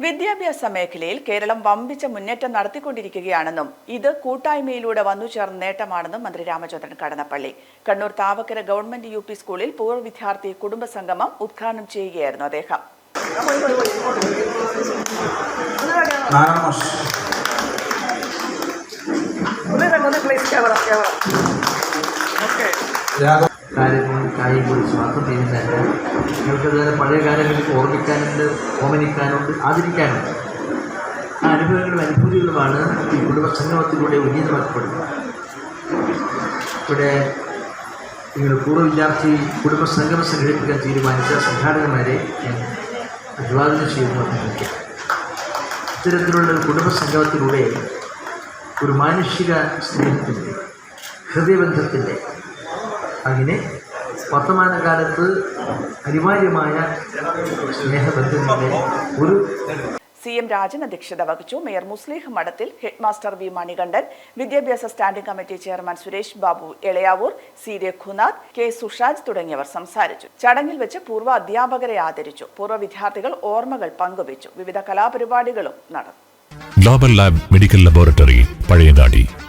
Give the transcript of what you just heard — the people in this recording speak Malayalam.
വിദ്യാഭ്യാസ മേഖലയിൽ കേരളം വമ്പിച്ച മുന്നേറ്റം നടത്തിക്കൊണ്ടിരിക്കുകയാണെന്നും ഇത് കൂട്ടായ്മയിലൂടെ വന്നു ചേർന്ന നേട്ടമാണെന്നും മന്ത്രി Ramachandran Kadannappally. Kannur Thavakkara government U P സ്കൂളിൽ പൂർവ വിദ്യാർത്ഥി കുടുംബ സംഗമം ഉദ്ഘാടനം ചെയ്യുകയായിരുന്നു അദ്ദേഹം. കാര്യങ്ങൾ കാര്യം കുറിച്ച് മാത്രം നിങ്ങൾക്ക് നിങ്ങൾക്കതുപോലെ പഴയ കാലങ്ങളിൽ ഓർമ്മിക്കാനുണ്ട് ഓമനിക്കാനുണ്ട് ആദരിക്കാനുണ്ട്. ആ അനുഭവങ്ങളും അനുഭൂതികളുമാണ് ഈ കുടുംബസംഗമത്തിലൂടെ ഉന്നതമാക്കപ്പെടുന്നത്. ഇവിടെ നിങ്ങൾ പൂർവ വിദ്യാർത്ഥി കുടുംബ സംഗമം സംഘടിപ്പിക്കാൻ തീരുമാനിച്ച സംഘാടകന്മാരെ ഞാൻ അഭിവാദനം ചെയ്യുന്നു ഇത്തരത്തിലുള്ള കുടുംബസംഗമത്തിലൂടെ കുടുംബ സംഗമത്തിലൂടെ ഒരു മാനുഷിക സ്നേഹത്തിന്റെ ഹൃദയബന്ധത്തിന്റെ അങ്ങനെ വർത്തമാനകാലത്ത് അനിവാര്യമായ സ്നേഹബന്ധങ്ങളുടെ ഒരു സി എം രാജൻ അധ്യക്ഷത വഹിച്ചു. മേയർ മുസ്ലിഹ് മഠത്തിൽ ഹെഡ്മാസ്റ്റർ വി മണികണ്ഠൻ വിദ്യാഭ്യാസ standing committee chairman Suresh Babu Elayavoor C Raghunath K Sushaj തുടങ്ങിയവർ സംസാരിച്ചു. ചടങ്ങിൽ വെച്ച് പൂർവ അധ്യാപകരെ ആദരിച്ചു. പൂർവ വിദ്യാർത്ഥികൾ ഓർമ്മകൾ പങ്കുവച്ചു. വിവിധ കലാപരിപാടികളും നടന്നു. Global lab medical laboratory Pazhayangadi